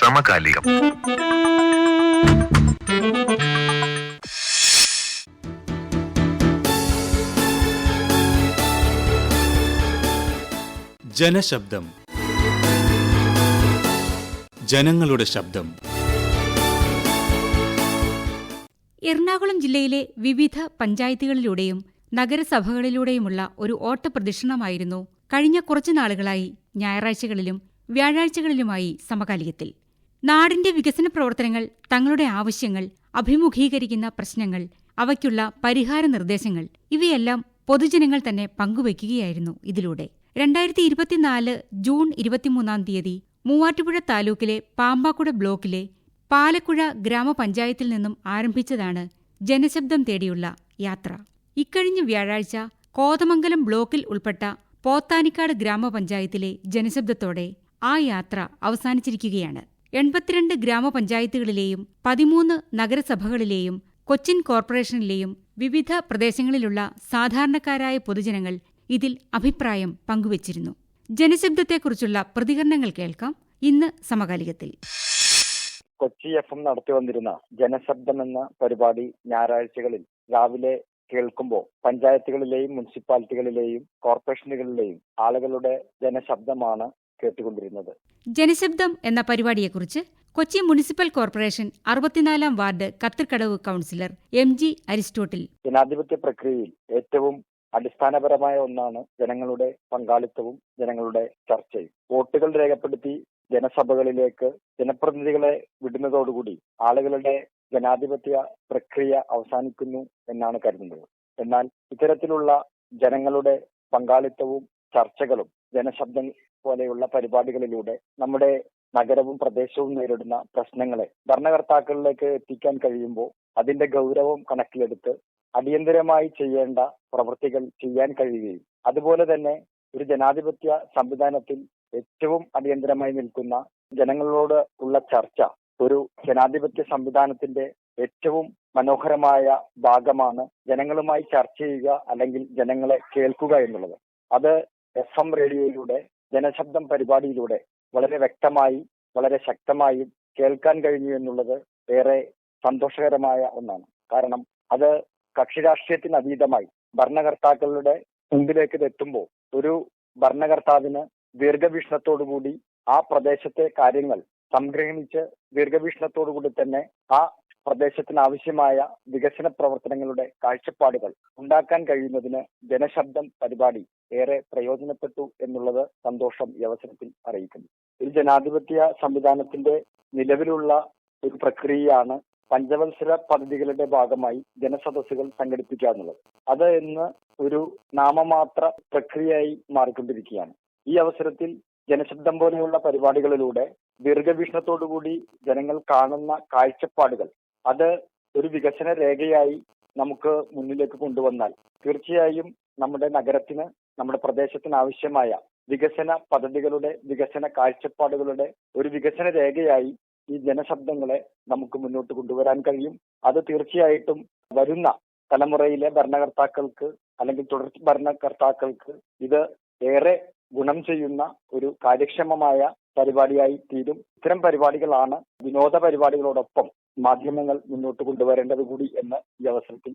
സമകാലികം. ജനശബ്ദം. ജനങ്ങളുടെ ശബ്ദം. എറണാകുളം ജില്ലയിലെ വിവിധ പഞ്ചായത്തുകളിലൂടെയും നഗരസഭകളിലൂടെയുമുള്ള ഒരു ഓട്ടപ്രദക്ഷിണമായിരുന്നു കഴിഞ്ഞ കുറച്ചു നാളുകളായി ഞായറാഴ്ചകളിലും വ്യാഴാഴ്ചകളിലുമായി സമകാലികത്തിൽ. നാടിന്റെ വികസന പ്രവർത്തനങ്ങൾ തങ്ങളുടെ ആവശ്യങ്ങൾ അഭിമുഖീകരിക്കുന്ന പ്രശ്നങ്ങൾ അവയ്ക്കുള്ള പരിഹാര നിർദ്ദേശങ്ങൾ ഇവയെല്ലാം പൊതുജനങ്ങൾ തന്നെ പങ്കുവയ്ക്കുകയായിരുന്നു ഇതിലൂടെ. രണ്ടായിരത്തി ഇരുപത്തിനാല് ജൂൺ ഇരുപത്തിമൂന്നാം തീയതി മൂവാറ്റുപുഴ താലൂക്കിലെ പാമ്പാക്കുട ബ്ലോക്കിലെ പാലക്കുഴ ഗ്രാമപഞ്ചായത്തിൽ നിന്നും ആരംഭിച്ചതാണ് ജനശബ്ദം തേടിയുള്ള യാത്ര. ഇക്കഴിഞ്ഞ വ്യാഴാഴ്ച കോതമംഗലം ബ്ലോക്കിൽ ഉൾപ്പെട്ട പോത്താനിക്കാട് ഗ്രാമപഞ്ചായത്തിലെ ജനശബ്ദത്തോടെ ആ യാത്ര അവസാനിച്ചിരിക്കുകയാണ്. എൺപത്തിരണ്ട് ഗ്രാമപഞ്ചായത്തുകളിലെയും പതിമൂന്ന് നഗരസഭകളിലെയും കൊച്ചിൻ കോർപ്പറേഷനിലെയും വിവിധ പ്രദേശങ്ങളിലുള്ള സാധാരണക്കാരായ പൊതുജനങ്ങൾ ഇതിൽ അഭിപ്രായം പങ്കുവച്ചിരുന്നു. ജനശബ്ദത്തെക്കുറിച്ചുള്ള പ്രതികരണങ്ങൾ കേൾക്കാം. ഇന്ന് സമകാലികത്തിൽ. കൊച്ചി എഫ് എം നടത്തി വന്നിരുന്ന ജനശബ്ദം എന്ന പരിപാടി ഞായറാഴ്ചകളിൽ രാവിലെ കേൾക്കുമ്പോൾ പഞ്ചായത്തുകളിലെയും മുനിസിപ്പാലിറ്റികളിലെയും കോർപ്പറേഷനുകളിലെയും ആളുകളുടെ ജനശബ്ദമാണ് കേട്ടുകൊണ്ടിരുന്നത്. ജനശബ്ദം എന്ന പരിപാടിയെക്കുറിച്ച് Kochi municipal corporation അറുപത്തിനാലാം ward Kathirkadavu councillor M G Aristotle. ജനാധിപത്യ പ്രക്രിയയിൽ ഏറ്റവും അടിസ്ഥാനപരമായ ഒന്നാണ് ജനങ്ങളുടെ പങ്കാളിത്തവും ജനങ്ങളുടെ ചർച്ചയും. വോട്ടുകൾ രേഖപ്പെടുത്തി ജനസഭകളിലേക്ക് ജനപ്രതിനിധികളെ വിടുന്നതോടുകൂടി ആളുകളുടെ ജനാധിപത്യ പ്രക്രിയ അവസാനിക്കുന്നു എന്നാണ് കരുതുന്നത്. എന്നാൽ ഇത്തരത്തിലുള്ള ജനങ്ങളുടെ പങ്കാളിത്തവും ചർച്ചകളും ജനശബ്ദം പോലെയുള്ള പരിപാടികളിലൂടെ നമ്മുടെ നഗരവും പ്രദേശവും നേരിടുന്ന പ്രശ്നങ്ങളെ ഭരണകർത്താക്കളിലേക്ക് എത്തിക്കാൻ കഴിയുമ്പോൾ അതിന്റെ ഗൗരവം കണക്കിലെടുത്ത് അടിയന്തരമായി ചെയ്യേണ്ട പ്രവൃത്തികൾ ചെയ്യാൻ കഴിയുകയും അതുപോലെ തന്നെ ഒരു ജനാധിപത്യ സംവിധാനത്തിൽ ഏറ്റവും അടിയന്തരമായി നിൽക്കുന്ന ജനങ്ങളോട് ഉള്ള ചർച്ച ഒരു ജനാധിപത്യ സംവിധാനത്തിന്റെ ഏറ്റവും മനോഹരമായ ഭാഗമാണ് ജനങ്ങളുമായി ചർച്ച ചെയ്യുക അല്ലെങ്കിൽ ജനങ്ങളെ കേൾക്കുക എന്നുള്ളത്. അത് എഫ് എം റേഡിയോയിലൂടെ ജനശബ്ദം പരിപാടിയിലൂടെ വളരെ വ്യക്തമായി വളരെ ശക്തമായി കേൾക്കാൻ കഴിഞ്ഞു എന്നുള്ളത് ഏറെ സന്തോഷകരമായ ഒന്നാണ്. കാരണം അത് കക്ഷി രാഷ്ട്രീയത്തിന് അതീതമായി ഭരണകർത്താക്കളുടെ മുമ്പിലേക്ക് ഇത് എത്തുമ്പോൾ ഒരു ഭരണകർത്താവിന് ദീർഘവീക്ഷണത്തോടുകൂടി ആ പ്രദേശത്തെ കാര്യങ്ങൾ സംഗ്രഹിച്ച് ദീർഘവീക്ഷണത്തോടുകൂടി തന്നെ ആ പ്രദേശത്തിന് ആവശ്യമായ വികസന പ്രവർത്തനങ്ങളുടെ കാഴ്ചപ്പാടുകൾ ഉണ്ടാക്കാൻ കഴിയുന്നതിന് ജനശബ്ദം പരിപാടി ഏറെ പ്രയോജനപ്പെട്ടു എന്നുള്ളത് സന്തോഷം ഈ അവസരത്തിൽ അറിയിക്കുന്നു. ഒരു ജനാധിപത്യ സംവിധാനത്തിന്റെ നിലവിലുള്ള ഒരു പ്രക്രിയയാണ് പഞ്ചവത്സര പദ്ധതികളുടെ ഭാഗമായി ജനസദസ്സുകൾ സംഘടിപ്പിക്കുക എന്നുള്ളത്. അത് ഇന്ന് ഒരു നാമമാത്ര പ്രക്രിയയായി മാറിക്കൊണ്ടിരിക്കുകയാണ്. ഈ അവസരത്തിൽ ജനശബ്ദം പോലെയുള്ള പരിപാടികളിലൂടെ ദീർഘവീക്ഷണത്തോടുകൂടി ജനങ്ങൾ കാണുന്ന കാഴ്ചപ്പാടുകൾ അത് ഒരു വികസന രേഖയായി നമുക്ക് മുന്നിലേക്ക് കൊണ്ടുവന്നാൽ തീർച്ചയായും നമ്മുടെ നഗരത്തിന് നമ്മുടെ പ്രദേശത്തിന് ആവശ്യമായ വികസന പദ്ധതികളുടെ വികസന കാഴ്ചപ്പാടുകളുടെ ഒരു വികസന രേഖയായി ഈ ജനശബ്ദങ്ങളെ നമുക്ക് മുന്നോട്ട് കൊണ്ടുവരാൻ കഴിയും. അത് തീർച്ചയായിട്ടും വരുന്ന തലമുറയിലെ ഭരണകർത്താക്കൾക്ക് അല്ലെങ്കിൽ തുടർ ഭരണകർത്താക്കൾക്ക് ഇത് ഏറെ ഗുണം ചെയ്യുന്ന ഒരു കാര്യക്ഷമമായ പരിപാടിയായി തീരും. ഇത്തരം പരിപാടികളാണ് വിനോദ പരിപാടികളോടൊപ്പം മാധ്യമങ്ങൾ മുന്നോട്ട് കൊണ്ടുവരേണ്ടത് കൂടി എന്ന് ഈ അവസരത്തിൽ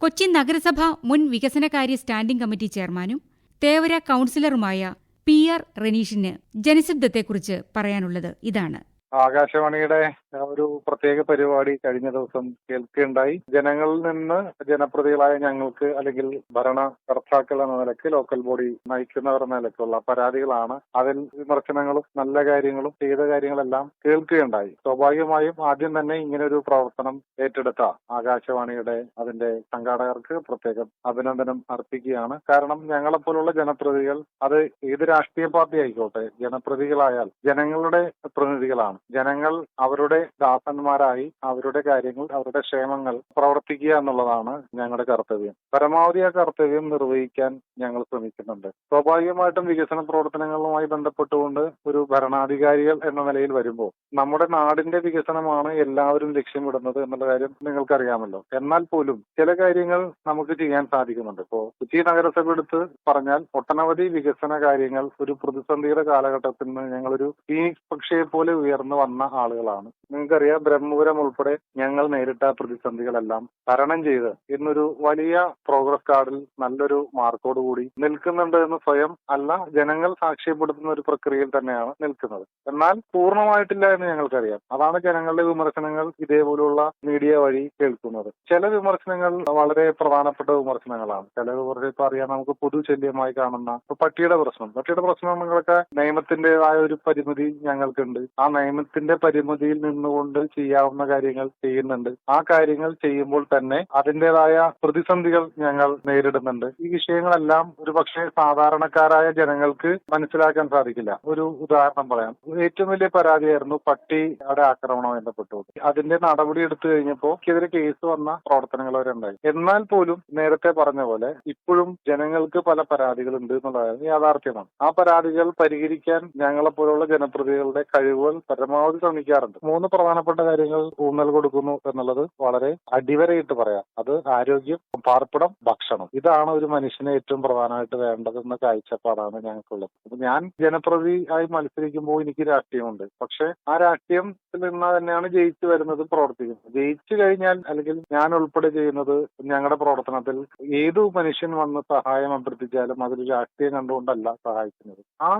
കൊച്ചി നഗരസഭ മുൻ വികസനകാര്യ സ്റ്റാൻഡിംഗ് കമ്മിറ്റി ചെയർമാനും തേവര കൌൺസിലറുമായ പി ആർ റെനീഷിന് ജനശബ്ദത്തെക്കുറിച്ച് പറയാനുള്ളത് ഇതാണ്. ആകാശവാണിയുടെ ഒരു പ്രത്യേക പരിപാടി കഴിഞ്ഞ ദിവസം കേൾക്കുകയുണ്ടായി. ജനങ്ങളിൽ നിന്ന് ജനപ്രതികളായ ഞങ്ങൾക്ക് അല്ലെങ്കിൽ ഭരണകർത്താക്കൾ എന്ന നിലയ്ക്ക് ലോക്കൽ ബോഡി നയിക്കുന്നവർ എന്ന നിലയ്ക്കുള്ള പരാതികളാണ്. അതിൽ വിമർശനങ്ങളും നല്ല കാര്യങ്ങളും ചെയ്ത കാര്യങ്ങളെല്ലാം കേൾക്കുകയുണ്ടായി. സ്വാഭാവികമായും ആദ്യം തന്നെ ഇങ്ങനെ ഒരു പ്രവർത്തനം ഏറ്റെടുത്ത ആകാശവാണിയുടെ അതിന്റെ സംഘാടകർക്ക് പ്രത്യേകം അഭിനന്ദനം അർപ്പിക്കുകയാണ്. കാരണം ഞങ്ങളെപ്പോലുള്ള ജനപ്രതികൾ അത് ഏത് രാഷ്ട്രീയ പാർട്ടി ആയിക്കോട്ടെ ജനപ്രതികളായാൽ ജനങ്ങളുടെ പ്രതിനിധികളാണ്. ജനങ്ങൾ അവരുടെ ദാസന്മാരായി അവരുടെ കാര്യങ്ങൾ അവരുടെ ക്ഷേമങ്ങൾ പ്രവർത്തിക്കുക എന്നുള്ളതാണ് ഞങ്ങളുടെ കർത്തവ്യം. പരമാവധി ആ കർത്തവ്യം നിർവഹിക്കാൻ ഞങ്ങൾ ശ്രമിക്കുന്നുണ്ട്. സ്വാഭാവികമായിട്ടും വികസന പ്രവർത്തനങ്ങളുമായി ബന്ധപ്പെട്ടുകൊണ്ട് ഒരു ഭരണാധികാരികൾ എന്ന നിലയിൽ വരുമ്പോൾ നമ്മുടെ നാടിന്റെ വികസനമാണ് എല്ലാവരും ലക്ഷ്യമിടുന്നത് എന്നുള്ള കാര്യം നിങ്ങൾക്കറിയാമല്ലോ. എന്നാൽ പോലും ചില കാര്യങ്ങൾ നമുക്ക് ചെയ്യാൻ സാധിക്കുന്നുണ്ട്. ഇപ്പോ കൊച്ചി നഗരസഭ എടുത്ത് പറഞ്ഞാൽ ഒട്ടനവധി വികസന കാര്യങ്ങൾ ഒരു പ്രതിസന്ധിയുടെ കാലഘട്ടത്തിൽ നിന്ന് ഞങ്ങളൊരു ഫീനിക്സ് പക്ഷിയെ പോലെ ഉയർന്നു വളർന്നു വന്ന ആളുകളാണ്. നിങ്ങൾക്കറിയാം ബ്രഹ്മപുരം ഉൾപ്പെടെ ഞങ്ങൾ നേരിട്ട പ്രതിസന്ധികളെല്ലാം തരണം ചെയ്ത് ഇന്നൊരു വലിയ പ്രോഗ്രസ് കാർഡിൽ നല്ലൊരു മാർക്കോട് കൂടി നിൽക്കുന്നുണ്ട് എന്ന് സ്വയം അല്ല ജനങ്ങൾ സാക്ഷ്യപ്പെടുത്തുന്ന ഒരു പ്രക്രിയയിൽ തന്നെയാണ് നിൽക്കുന്നത്. എന്നാൽ പൂർണമായിട്ടില്ല എന്ന് ഞങ്ങൾക്കറിയാം. അതാണ് ജനങ്ങളുടെ വിമർശനങ്ങൾ ഇതേപോലുള്ള മീഡിയ വഴി കേൾക്കുന്നത്. ചില വിമർശനങ്ങൾ വളരെ പ്രധാനപ്പെട്ട വിമർശനങ്ങളാണ്. ചില വിമർശനം ഇപ്പൊ അറിയാം നമുക്ക് പൊതുചല്യമായി കാണുന്ന പട്ടിയുടെ പ്രശ്നം. പട്ടിയുടെ പ്രശ്നങ്ങളൊക്കെ നിയമത്തിന്റേതായ ഒരു പരിമിതി ഞങ്ങൾക്കുണ്ട്. ആ നിയമത്തിന്റെ പരിമിതിയിൽ നിന്നുകൊണ്ട് ചെയ്യാവുന്ന കാര്യങ്ങൾ ചെയ്യുന്നുണ്ട്. ആ കാര്യങ്ങൾ ചെയ്യുമ്പോൾ തന്നെ അതിന്റേതായ പ്രതിസന്ധികൾ ഞങ്ങൾ നേരിടുന്നുണ്ട്. ഈ വിഷയങ്ങളെല്ലാം ഒരു പക്ഷേ സാധാരണക്കാരായ ജനങ്ങൾക്ക് മനസ്സിലാക്കാൻ സാധിക്കില്ല. ഒരു ഉദാഹരണം പറയാം. ഏറ്റവും വലിയ പരാതിയായിരുന്നു പട്ടിയുടെ ആക്രമണം ബന്ധപ്പെട്ടു അതിന്റെ നടപടി എടുത്തു കഴിഞ്ഞപ്പോൾ എതിരെ കേസ് വന്ന പ്രവർത്തനങ്ങൾ വരെ ഉണ്ടായി എന്നാൽ പോലും നേരത്തെ പറഞ്ഞ പോലെ ഇപ്പോഴും ജനങ്ങൾക്ക് പല പരാതികളുണ്ട് എന്നുള്ളതാണ് യാഥാർത്ഥ്യമാണ്. ആ പരാതികൾ പരിഹരിക്കാൻ ഞങ്ങളെ പോലുള്ള ജനപ്രതിനിധികളുടെ കഴിവുകൾ പരമാവധി ശ്രമിക്കാറുണ്ട്. മൂന്ന് പ്രധാനപ്പെട്ട കാര്യങ്ങൾ ഊന്നൽ കൊടുക്കുന്നു എന്നുള്ളത് വളരെ അടിവരയിട്ട് പറയാം. അത് ആരോഗ്യം പാർപ്പിടം ഭക്ഷണം. ഇതാണ് ഒരു മനുഷ്യന് ഏറ്റവും പ്രധാനമായിട്ട് വേണ്ടതെന്ന കാഴ്ചപ്പാടാണ് ഞങ്ങൾക്കുള്ളത്. അപ്പൊ ഞാൻ ജനപ്രതി ആയി മത്സരിക്കുമ്പോൾ എനിക്ക് രാഷ്ട്രീയമുണ്ട്. പക്ഷെ ആ രാഷ്ട്രീയത്തിൽ നിന്ന് തന്നെയാണ് ജയിച്ചു വരുന്നത് പ്രവർത്തിക്കുന്നത്. ജയിച്ചു കഴിഞ്ഞാൽ അല്ലെങ്കിൽ ഞാൻ ഉൾപ്പെടെ ചെയ്യുന്നത് ഞങ്ങളുടെ പ്രവർത്തനത്തിൽ ഏതു മനുഷ്യൻ വന്ന് സഹായം അഭ്യർത്ഥിച്ചാലും അതിൽ രാഷ്ട്രീയം കണ്ടുകൊണ്ടല്ല സഹായിക്കുന്നത്. ആ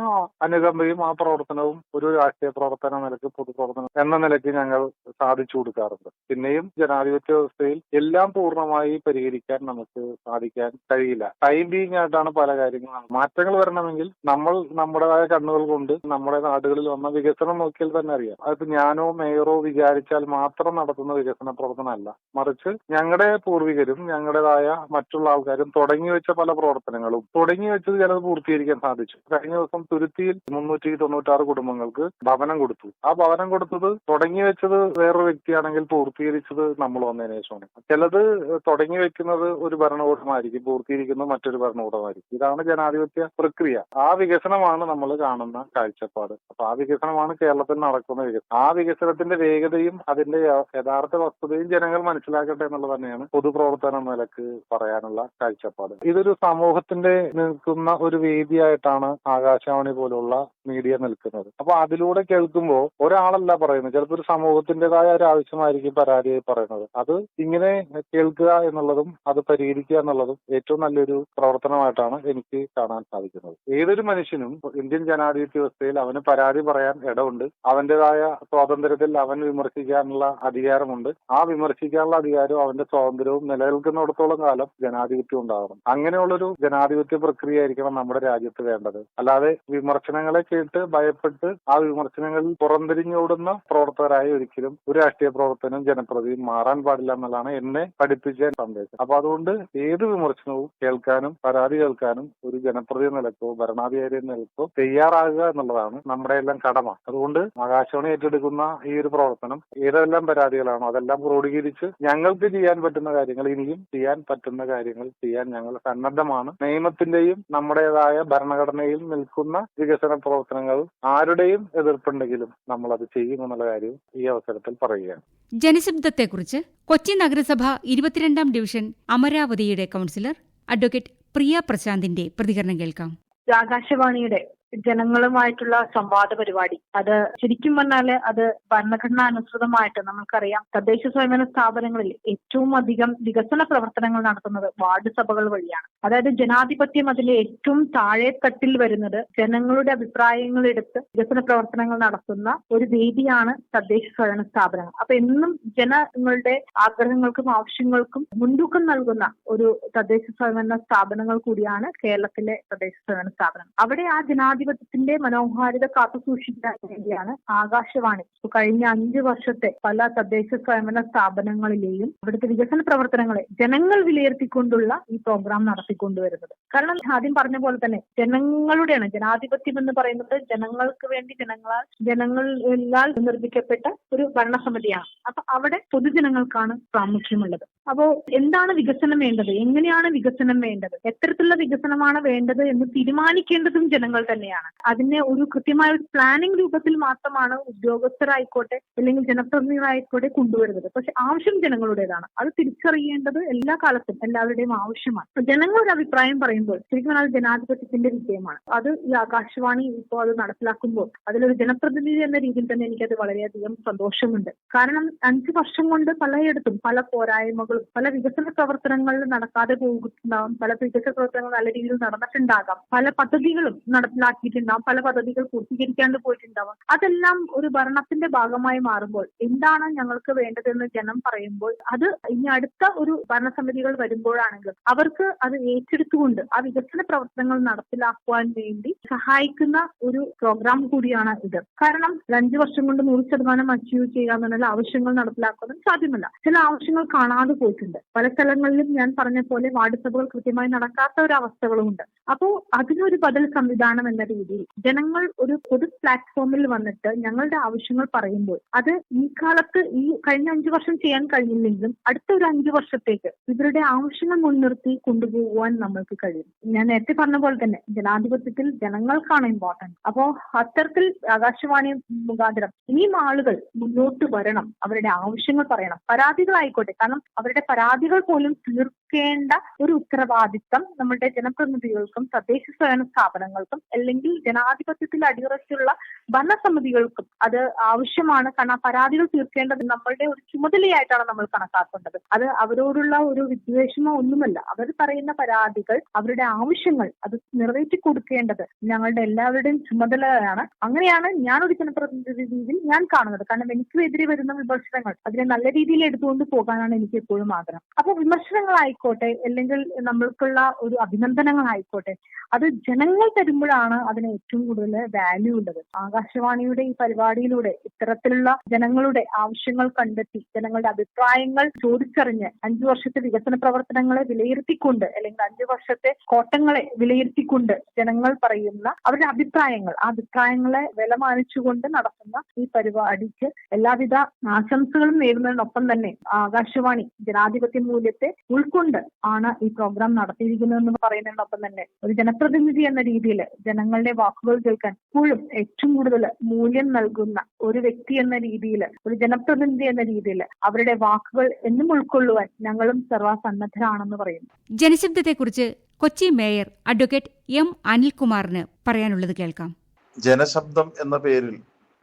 അനുകമ്പയും ആ പ്രവർത്തനവും ഒരു രാഷ്ട്രീയ പ്രവർത്തന നിലയ്ക്ക് പൊതുപ്രവർത്തനം എന്ന നിലയ്ക്ക് ഞങ്ങൾ സാധിച്ചു കൊടുക്കാറുണ്ട്. പിന്നെയും ജനാധിപത്യ വ്യവസ്ഥയിൽ എല്ലാം പൂർണമായി പരിഹരിക്കാൻ നമുക്ക് സാധിക്കാൻ കഴിയില്ല. ടൈം ബീങ് ആയിട്ടാണ് പല കാര്യങ്ങളും മാറ്റങ്ങൾ വരണമെങ്കിൽ നമ്മൾ നമ്മുടേതായ കണ്ണുകൾ കൊണ്ട് നമ്മുടെ നാടുകളിൽ വന്ന വികസനം നോക്കിയാൽ തന്നെ അറിയാം. അത് ഞാനോ മേയറോ വിചാരിച്ചാൽ മാത്രം നടത്തുന്ന വികസന പ്രവർത്തനമല്ല. മറിച്ച് ഞങ്ങളുടെ പൂർവികരും ഞങ്ങളുടേതായ മറ്റുള്ള ആൾക്കാരും തുടങ്ങി വെച്ച പല പ്രവർത്തനങ്ങളും തുടങ്ങി വെച്ചത് ചിലത് പൂർത്തീകരിക്കാൻ സാധിച്ചു. കഴിഞ്ഞ ദിവസം തുരുത്തിയിൽ മുന്നൂറ്റി തൊണ്ണൂറ്റാറ് കുടുംബങ്ങൾക്ക് ഭവനം കൊടുത്തു. ആ ഭവനം കൊടുത്തത് തുടങ്ങി വെച്ചത് വേറൊരു വ്യക്തിയാണെങ്കിൽ പൂർത്തീകരിച്ചത് നമ്മൾ വന്നതിന് ശേഷമാണ്. ചിലത് തുടങ്ങി വെക്കുന്നത് ഒരു ഭരണകൂടമായിരിക്കും പൂർത്തീകരിക്കുന്നത് മറ്റൊരു ഭരണകൂടമായിരിക്കും. ഇതാണ് ജനാധിപത്യ പ്രക്രിയ. ആ വികസനമാണ് നമ്മൾ കാണുന്ന കാഴ്ചപ്പാട്. അപ്പൊ ആ വികസനമാണ് കേരളത്തിൽ നടക്കുന്ന വികസനം. ആ വികസനത്തിന്റെ വേഗതയും അതിന്റെ യഥാർത്ഥ വസ്തുതയും ജനങ്ങൾ മനസ്സിലാക്കട്ടെ എന്നുള്ളത് തന്നെയാണ് പൊതുപ്രവർത്തനം നിലയ്ക്ക് പറയാനുള്ള കാഴ്ചപ്പാട്. ഇതൊരു സമൂഹത്തിന്റെ നിൽക്കുന്ന ഒരു വേദിയായിട്ടാണ് ആകാശവാണി പോലുള്ള മീഡിയ നിൽക്കുന്നത്. അപ്പൊ അതിലൂടെ കേൾക്കുമ്പോൾ ഒരാളല്ല പറയുന്നത്. ചിലപ്പോൾ ഒരു സമൂഹത്തിന്റേതായ ഒരു ആവശ്യമായിരിക്കും പരാതി പറയുന്നത്. അത് ഇങ്ങനെ കേൾക്കുക എന്നുള്ളതും അത് പരിഹരിക്കുക എന്നുള്ളതും ഏറ്റവും നല്ലൊരു പ്രവർത്തനമായിട്ടാണ് എനിക്ക് കാണാൻ സാധിക്കുന്നത്. ഏതൊരു മനുഷ്യനും ഇന്ത്യൻ ജനാധിപത്യ വ്യവസ്ഥയിൽ അവന് പരാതി പറയാൻ ഇടമുണ്ട്. അവന്റേതായ സ്വാതന്ത്ര്യത്തിൽ അവൻ വിമർശിക്കാനുള്ള അധികാരമുണ്ട്. ആ വിമർശിക്കാനുള്ള അധികാരവും അവന്റെ സ്വാതന്ത്ര്യവും നിലനിൽക്കുന്നിടത്തോളം കാലം ജനാധിപത്യം ഉണ്ടാകണം അങ്ങനെയുള്ളൊരു ജനാധിപത്യ പ്രക്രിയ ആയിരിക്കണം നമ്മുടെ രാജ്യത്ത് വേണ്ടത്. അല്ലാതെ വിമർശനങ്ങളെ കേട്ട് ഭയപ്പെട്ട് ആ വിമർശനങ്ങളിൽ പുറംതിരിഞ്ഞോടുന്ന പ്രവർത്തകരായി ഒരിക്കലും ഒരു രാഷ്ട്രീയ പ്രവർത്തനം ജനപ്രതിയും മാറാൻ പാടില്ല എന്നുള്ളതാണ് എന്നെ പഠിപ്പിച്ച സന്ദേശം. അപ്പൊ അതുകൊണ്ട് ഏത് വിമർശനവും കേൾക്കാനും പരാതി കേൾക്കാനും ഒരു ജനപ്രതി നിലക്കോ ഭരണാധികാരി നിലക്കോ തയ്യാറാകുക എന്നുള്ളതാണ് നമ്മുടെ എല്ലാം കടമ. അതുകൊണ്ട് ആകാശവാണി ഏറ്റെടുക്കുന്ന ഈ ഒരു പ്രവർത്തനം ഏതെല്ലാം പരാതികളാണോ അതെല്ലാം ക്രോഡീകരിച്ച് ഞങ്ങൾക്ക് ചെയ്യാൻ പറ്റുന്ന കാര്യങ്ങൾ ഇനിയും ചെയ്യാൻ പറ്റുന്ന കാര്യങ്ങൾ ചെയ്യാൻ ഞങ്ങൾ സന്നദ്ധമാണ്. നിയമത്തിന്റെയും നമ്മുടേതായ ഭരണഘടനയിൽ നിൽക്കുന്ന വികസന പ്രവർത്തനങ്ങൾ ആരുടെയും എതിർപ്പുണ്ടെങ്കിലും നമ്മൾ അത് ചെയ്യും എന്നുള്ള കാര്യം ഈ അവസരത്തിൽ പറയുകയാണ്. ജനശബ്ദത്തെക്കുറിച്ച് കൊച്ചി നഗരസഭ ഇരുപത്തിരണ്ടാം ഡിവിഷൻ അമരാവതിയുടെ കൌൺസിലർ അഡ്വക്കേറ്റ് പ്രിയ പ്രശാന്തിന്റെ പ്രതികരണം കേൾക്കാം. ആകാശവാണിയുടെ ജനങ്ങളുമായിട്ടുള്ള സംവാദ പരിപാടി. അത് ശരിക്കും പറഞ്ഞാൽ അത് ഭരണഘടനാനുസൃതമായിട്ട് നമുക്കറിയാം തദ്ദേശ സ്വയംഭരണ സ്ഥാപനങ്ങളിൽ ഏറ്റവും അധികം വികസന പ്രവർത്തനങ്ങൾ നടത്തുന്നത് വാർഡ് സഭകൾ വഴിയാണ്. അതായത് ജനാധിപത്യം അതിലെ ഏറ്റവും താഴെത്തട്ടിൽ വരുന്നത് ജനങ്ങളുടെ അഭിപ്രായങ്ങൾ എടുത്ത് വികസന പ്രവർത്തനങ്ങൾ നടത്തുന്ന ഒരു വേദിയാണ് തദ്ദേശ സ്വയംഭരണ സ്ഥാപനങ്ങൾ. അപ്പൊ എന്നും ജനങ്ങളുടെ ആഗ്രഹങ്ങൾക്കും ആവശ്യങ്ങൾക്കും മുൻതൂക്കം നൽകുന്ന ഒരു തദ്ദേശ സ്വയംഭരണ സ്ഥാപനങ്ങൾ കൂടിയാണ് കേരളത്തിലെ തദ്ദേശ സ്വയംഭരണ സ്ഥാപനം അവിടെ ആ ജനാധിപത്യത്തിന്റെ മനോഹാരിത കാത്തുസൂക്ഷിക്കാൻ വേണ്ടിയാണ് ആകാശവാണി. കഴിഞ്ഞ അഞ്ച് വർഷത്തെ പല തദ്ദേശ സ്വയംഭരണ സ്ഥാപനങ്ങളിലെയും അവിടുത്തെ വികസന പ്രവർത്തനങ്ങളെ ജനങ്ങൾ വിലയിരുത്തിക്കൊണ്ടുള്ള ഈ പ്രോഗ്രാം നടത്തിക്കൊണ്ടുവരുന്നത്. കാരണം ആദ്യം പറഞ്ഞ പോലെ തന്നെ ജനങ്ങളുടെയാണ് ജനാധിപത്യം എന്ന് പറയുന്നത് ജനങ്ങൾക്ക് വേണ്ടി ജനങ്ങളാൽ ജനങ്ങളാൽ നിർമ്മിക്കപ്പെട്ട ഒരു ഭരണസമിതിയാണ്. അപ്പൊ അവിടെ പൊതുജനങ്ങൾക്കാണ് പ്രാമുഖ്യമുള്ളത്. അപ്പോ എന്താണ് വികസനം വേണ്ടത്? എങ്ങനെയാണ് വികസനം വേണ്ടത്? എത്തരത്തിലുള്ള വികസനമാണ് വേണ്ടത് എന്ന് തീരുമാനിക്കേണ്ടതും ജനങ്ങൾ തന്നെയാണ്. അതിനെ ഒരു കൃത്യമായ ഒരു പ്ലാനിംഗ് രൂപത്തിൽ മാത്രമാണ് ഉദ്യോഗസ്ഥരായിക്കോട്ടെ അല്ലെങ്കിൽ ജനപ്രതിനിധികളായിക്കോട്ടെ കൊണ്ടുവരുന്നത്. പക്ഷെ ആവശ്യം ജനങ്ങളുടേതാണ്. അത് തിരിച്ചറിയേണ്ടത് എല്ലാ കാലത്തും എല്ലാവരുടെയും ആവശ്യമാണ്. ജനങ്ങളുടെ അഭിപ്രായം പറയുമ്പോൾ ശരിക്കും പറഞ്ഞാൽ ജനാധിപത്യത്തിന്റെ വിജയമാണ്. അത് ഈ ആകാശവാണി ഇപ്പോൾ അത് നടപ്പിലാക്കുമ്പോൾ അതിലൊരു ജനപ്രതിനിധി എന്ന രീതിയിൽ തന്നെ എനിക്കത് വളരെയധികം സന്തോഷമുണ്ട്. കാരണം അഞ്ച് വർഷം കൊണ്ട് പലയിടത്തും പല പോരായ്മകളും പല വികസന പ്രവർത്തനങ്ങൾ നടക്കാതെ പോകുന്നുണ്ടാവും പല വികസന പ്രവർത്തനങ്ങൾ നല്ല രീതിയിൽ നടന്നിട്ടുണ്ടാകാം. പല പദ്ധതികളും നടപ്പിലാക്കിയിട്ടുണ്ടാവും പല പദ്ധതികൾ പൂർത്തീകരിക്കാണ്ട് പോയിട്ടുണ്ടാവാം. അതെല്ലാം ഒരു ഭരണത്തിന്റെ ഭാഗമായി മാറുമ്പോൾ എന്താണ് ഞങ്ങൾക്ക് വേണ്ടതെന്ന് ജനം പറയുമ്പോൾ അത് ഇനി അടുത്ത ഒരു ഭരണസമിതികൾ വരുമ്പോഴാണെങ്കിൽ അവർക്ക് അത് ഏറ്റെടുത്തുകൊണ്ട് ആ വികസന പ്രവർത്തനങ്ങൾ നടപ്പിലാക്കുവാൻ വേണ്ടി സഹായിക്കുന്ന ഒരു പ്രോഗ്രാം കൂടിയാണ് ഇത്. കാരണം അഞ്ചു വർഷം കൊണ്ട് നൂറ് ശതമാനം അച്ചീവ് ചെയ്യുക എന്നുള്ള ആവശ്യങ്ങൾ നടപ്പിലാക്കുന്നത് സാധ്യമല്ല. ചില ആവശ്യങ്ങൾ കാണാതെ പോയിട്ടുണ്ട്. പല സ്ഥലങ്ങളിലും ഞാൻ പറഞ്ഞ പോലെ വാർഡ് സഭകൾ കൃത്യമായി നടക്കാത്ത ഒരു അവസ്ഥകളുമുണ്ട്. അപ്പോൾ അതിനൊരു ബദൽ സംവിധാനം എന്ന രീതിയിൽ ജനങ്ങൾ ഒരു പൊതു പ്ലാറ്റ്ഫോമിൽ വന്നിട്ട് ഞങ്ങളുടെ ആവശ്യങ്ങൾ പറയുമ്പോൾ അത് ഈ കാലത്ത് ഈ കഴിഞ്ഞ അഞ്ചു വർഷം ചെയ്യാൻ കഴിഞ്ഞില്ലെങ്കിലും അടുത്ത ഒരു അഞ്ചു വർഷത്തേക്ക് ഇവരുടെ ആവശ്യങ്ങൾ മുൻനിർത്തി കൊണ്ടുപോകുവാൻ നമ്മൾക്ക് കഴിയും. ഞാൻ നേരത്തെ പറഞ്ഞ പോലെ തന്നെ ജനാധിപത്യത്തിൽ ജനങ്ങൾക്കാണ് ഇമ്പോർട്ടന്റ് അപ്പോ അത്തരത്തിൽ ആകാശവാണി മുഖാന്തരം ഇനിയും ആളുകൾ മുന്നോട്ട് വരണം. അവരുടെ ആവശ്യങ്ങൾ പറയണം. പരാതികളായിക്കോട്ടെ. കാരണം അവരുടെ പരാതികൾ പോലും തീർക്കേണ്ട ഒരു ഉത്തരവാദിത്തം നമ്മുടെ ജനപ്രതിനിധികൾക്കും തദ്ദേശ സ്വയംഭരണ സ്ഥാപനങ്ങൾക്കും അല്ലെങ്കിൽ ജനാധിപത്യത്തിൽ അടിയുറച്ചുള്ള ഭരണസമിതികൾക്കും അത് ആവശ്യമാണ്. കാരണം പരാതികൾ തീർക്കേണ്ടത് നമ്മളുടെ ഒരു ചുമതലയായിട്ടാണ് നമ്മൾ കണക്കാക്കേണ്ടത്. അത് അവരോടുള്ള ഒരു വിദ്വേഷമോ ഒന്നുമല്ല. അവർ പറയുന്ന പരാതികൾ അവരുടെ ആവശ്യങ്ങൾ അത് നിറവേറ്റി കൊടുക്കേണ്ടത് ഞങ്ങളുടെ എല്ലാവരുടെയും ചുമതലയാണ്. അങ്ങനെയാണ് ഞാൻ ഒരു ജനപ്രതിനിധി രീതിയിൽ ഞാൻ കാണുന്നത്. കാരണം എനിക്കും എതിരെ വരുന്ന വിമർശനങ്ങൾ അതിനെ നല്ല രീതിയിൽ എടുത്തുകൊണ്ട് പോകാനാണ് എനിക്ക് എപ്പോഴും ആഗ്രഹം അപ്പൊ വിമർശനങ്ങളായിക്കോട്ടെ അല്ലെങ്കിൽ നമ്മൾക്കുള്ള ഒരു അഭിനന്ദനങ്ങളായിക്കോട്ടെ അത് ജനങ്ങൾ തരുമ്പോഴാണ് അതിന് ഏറ്റവും കൂടുതൽ വാല്യൂ ഉള്ളത്. ആകാശവാണിയുടെ ഈ പരിപാടിയിലൂടെ ഇത്തരത്തിലുള്ള ജനങ്ങളുടെ ആവശ്യങ്ങൾ കണ്ടെത്തി ജനങ്ങളുടെ അഭിപ്രായങ്ങൾ ചോദിച്ചറിഞ്ഞ് അഞ്ചു വർഷത്തെ വികസന പ്രവർത്തനങ്ങളെ വിലയിരുത്തിക്കൊണ്ട് അല്ലെങ്കിൽ അഞ്ചു വർഷത്തെ കോട്ടങ്ങളെ വിലയിരുത്തിക്കൊണ്ട് ജനങ്ങൾ പറയുന്ന അവരുടെ അഭിപ്രായങ്ങൾ ആ അഭിപ്രായങ്ങളെ വില മാനിച്ചുകൊണ്ട് നടത്തുന്ന ഈ പരിപാടിക്ക് എല്ലാവിധ ആശംസകളും നേരുന്നതിനൊപ്പം തന്നെ ആകാശവാണി ജനാധിപത്യ മൂല്യത്തെ ഉൾക്കൊണ്ട് ആണ് ഈ പ്രോഗ്രാം നടത്തിയിരിക്കുന്നതെന്ന് പറയുന്നതിനൊപ്പം തന്നെ ഒരു ജനപ്രതിനിധി എന്ന രീതിയിൽ ജനങ്ങളുടെ വാക്കുകൾ കേൾക്കാൻ ഇപ്പോഴും ഏറ്റവും കൂടുതൽ മൂല്യം നൽകുന്ന ഒരു വ്യക്തി എന്ന രീതിയിൽ ഒരു ജനപ്രതിനിധി എന്ന രീതിയിൽ അവരുടെ വാക്കുകൾ എന്നും ഉൾക്കൊള്ളുവാൻ ഞങ്ങളും സർവസന്നദ്ധരാണെന്ന് പറയുന്നു. ജനശബ്ദത്തെക്കുറിച്ച് കൊച്ചി മേയർ അഡ്വക്കേറ്റ് എം അനിൽകുമാറിന് പറയാനുള്ളത് കേൾക്കാം. ജനശബ്ദം എന്ന പേരിൽ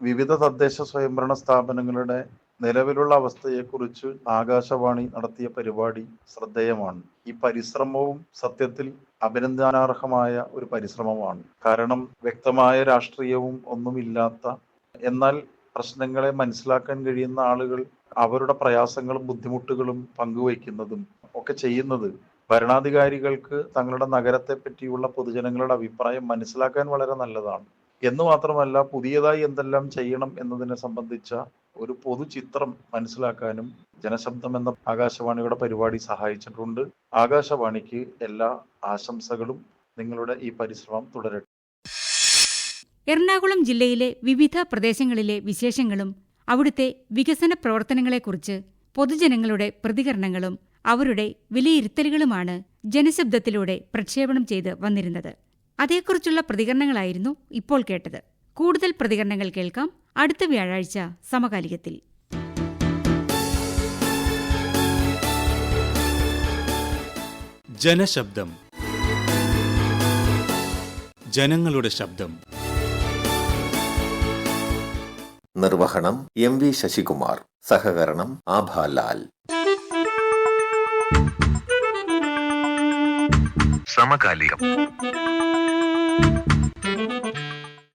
വിവിധ തദ്ദേശ സ്വയംഭരണ സ്ഥാപനങ്ങളുടെ നിലവിലുള്ള അവസ്ഥയെക്കുറിച്ച് ആകാശവാണി നടത്തിയ പരിപാടി ശ്രദ്ധേയമാണ്. ഈ പരിശ്രമവും സത്യത്തിൽ അഭിനന്ദനാർഹമായ ഒരു പരിശ്രമമാണ്. കാരണം വ്യക്തമായ രാഷ്ട്രീയവും ഒന്നുമില്ലാത്ത എന്നാൽ പ്രശ്നങ്ങളെ മനസ്സിലാക്കാൻ കഴിയുന്ന ആളുകൾ അവരുടെ പ്രയാസങ്ങളും ബുദ്ധിമുട്ടുകളും പങ്കുവയ്ക്കുന്നതും ഒക്കെ ചെയ്യുന്നത് ഭരണാധികാരികൾക്ക് തങ്ങളുടെ നഗരത്തെ പറ്റിയുള്ള പൊതുജനങ്ങളുടെ അഭിപ്രായം മനസ്സിലാക്കാൻ വളരെ നല്ലതാണ്. എന്ന് മാത്രമല്ല പുതിയതായി എന്തെല്ലാം ചെയ്യണം എന്നതിനെ സംബന്ധിച്ച ഒരു പൊതു ചിത്രം മനസ്സിലാക്കാനും ജനശബ്ദം എന്ന ആകാശവാണിയുടെ പരിപാടി സഹായിച്ചിട്ടുണ്ട്. ആകാശവാണിക്ക് എല്ലാ ആശംസകളും നിങ്ങളുടെ ഈ പരിശ്രമം തുടരട്ടെ. എറണാകുളം ജില്ലയിലെ വിവിധ പ്രദേശങ്ങളിലെ വിശേഷങ്ങളും അവിടുത്തെ വികസന പ്രവർത്തനങ്ങളെക്കുറിച്ച് പൊതുജനങ്ങളുടെ പ്രതികരണങ്ങളും അവരുടെ വിലയിരുത്തലുകളുമാണ് ജനശബ്ദത്തിലൂടെ പ്രക്ഷേപണം ചെയ്ത് വന്നിരുന്നത്. അതേക്കുറിച്ചുള്ള പ്രതികരണങ്ങളായിരുന്നു ഇപ്പോൾ കേട്ടത്. കൂടുതൽ പ്രതികരണങ്ങൾ കേൾക്കാം അടുത്ത വ്യാഴാഴ്ച സമകാലികത്തിൽ. ജനശബ്ദം. ജനങ്ങളുടെ ശബ്ദം. നിർവഹണം എം വി ശശികുമാർ. സഹകരണം ആഭാലാൽ സമകാലികം.